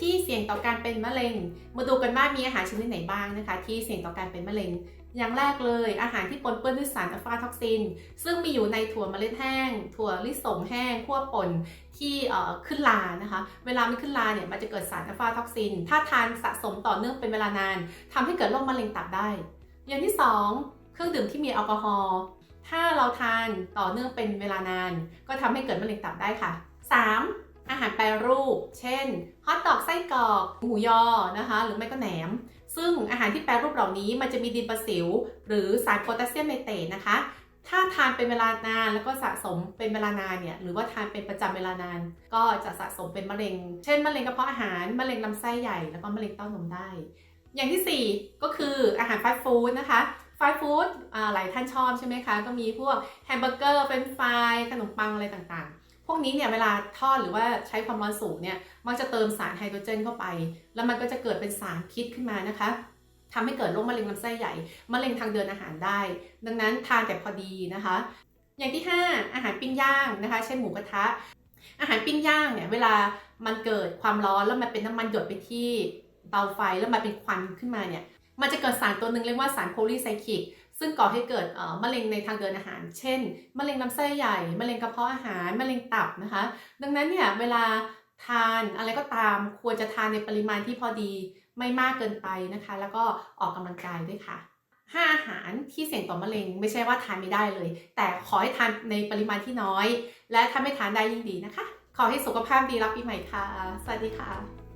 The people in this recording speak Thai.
ที่เสี่ยงต่อการเป็นมะเร็ง มาดูกันว่ามีอาหารชนิดไหนบ้างนะคะ ที่เสี่ยงต่อการเป็นมะเร็ง อย่างแรกเลยอาหารที่ปนเปื้อนด้วยสารอะฟาท็อกซิน ซึ่งมีอยู่ในถั่วเมล็ดแห้ง ถั่วลิสงแห้งคั่วป่นที่ขึ้นลานะคะ เวลามันขึ้นลาเนี่ยมันจะเกิดสารอะฟาท็อกซิน ถ้าทานสะสมต่อเนื่องเป็นเวลานานทำให้เกิดโรคมะเร็งตับได้ อย่างที่สองเครื่องดื่มที่มีแอลกอฮอล์ถ้าเราทานต่อเนื่องเป็นเวลานาน ก็ทำให้เกิดมะเร็งตับได้ค่ะ 3. อาหารแปรรูป เช่นฮอทดอกไส้กรอกหมูยอนะคะ หรือไม่ก็แหนม ซึ่งอาหารที่แปรรูปเหล่านี้มันจะมีดินประสิว หรือสารโพแทสเซียมไนเตรตนะคะ ถ้าทานเป็นเวลานานแล้วก็สะสมเป็นเวลานานเนี่ยหรือว่าทานเป็นประจำเวลานาน ก็จะสะสมเป็นมะเร็ง เช่นมะเร็งกระเพาะอาหารมะเร็งลำไส้ใหญ่แล้วก็มะเร็งเต้านมได้ อย่างที่ 4 ก็คืออาหารฟาสต์ฟู้ดนะคะฟาสต์ฟู้ดหลายท่านชอบใช่ไหมคะ ก็มีพวกแฮมเบอร์เกอร์เฟรนฟรายขนมปังอะไรต่างๆ พวกนี้เนี่ยเวลาทอดหรือว่าใช้ความร้อนสูงเนี่ยมักจะเติมสารไฮโดรเจนเข้าไป แล้วมันก็จะเกิดเป็นสารพิษขึ้นมานะคะทำให้เกิดโรคมะเร็งลำไส้ใหญ่มะเร็งทางเดินอาหารได้ ดังนั้นทานแต่พอดีนะคะ อย่างที่ 5 อาหารปิ้งย่างนะคะเช่นหมูกระทะ อาหารปิ้งย่างเนี่ยเวลามันเกิดความร้อนแล้วมันเป็นน้ำมันหยดไปที่เตาไฟแล้วมันเป็นควันขึ้นมาเนี่ย มันจะเกิดสารตัวหนึ่งเรียกว่าสารโพลีไซคลิกซึ่งก่อให้เกิดเอ่อมะเร็งในทางเดินอาหาร เช่น มะเร็งลำไส้ใหญ่ มะเร็งกระเพาะอาหาร มะเร็งตับนะคะ ดังนั้นเนี่ยเวลาทานอะไรก็ตามควรจะทานในปริมาณที่พอดีไม่มากเกินไปนะคะ แล้วก็ออกกำลังกายด้วยค่ะห้าอาหารที่เสี่ยงต่อมะเร็งไม่ใช่ว่าทานไม่ได้เลย แต่ขอให้ทานในปริมาณที่น้อย และถ้าไม่ทานได้ยิ่งดีนะคะ ขอให้สุขภาพดีรับปีใหม่ค่ะ สวัสดีค่ะ